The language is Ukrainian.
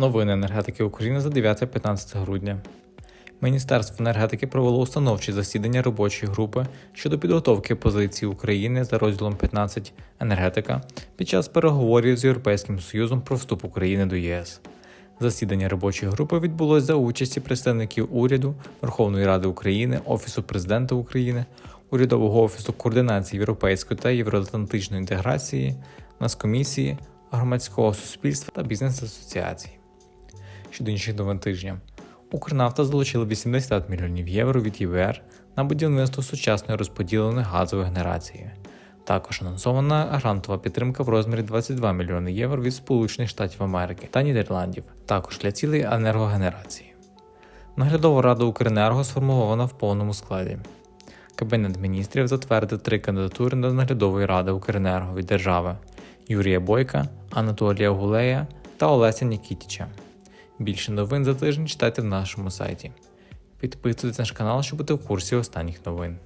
Новини енергетики України за 9-15 грудня. Міністерство енергетики провело установче засідання робочої групи щодо підготовки позиції України за розділом 15 енергетика під час переговорів з Європейським Союзом про вступ України до ЄС. Засідання робочої групи відбулось за участі представників уряду, Верховної Ради України, Офісу президента України, урядового офісу координації європейської та євроатлантичної інтеграції, Нацкомісії, громадського суспільства та бізнес-асоціацій. Щодо інших новин тижня. Укрнафта залучила 80 мільйонів євро від ЄВР на будівництво сучасної розподіленої газової генерації. Також анонсована грантова підтримка в розмірі 22 мільйони євро від Сполучених Штатів Америки та Нідерландів, також для цілей енергогенерації. Наглядова рада Укренерго сформована в повному складі. Кабінет міністрів затвердив три кандидатури до наглядової ради Укренерго від держави: Юрія Бойка, Анатолія Гулея та Олеся Нікітіча. Більше новин за тиждень читайте в нашому сайті. Підписуйтесь на наш канал, щоб бути в курсі останніх новин.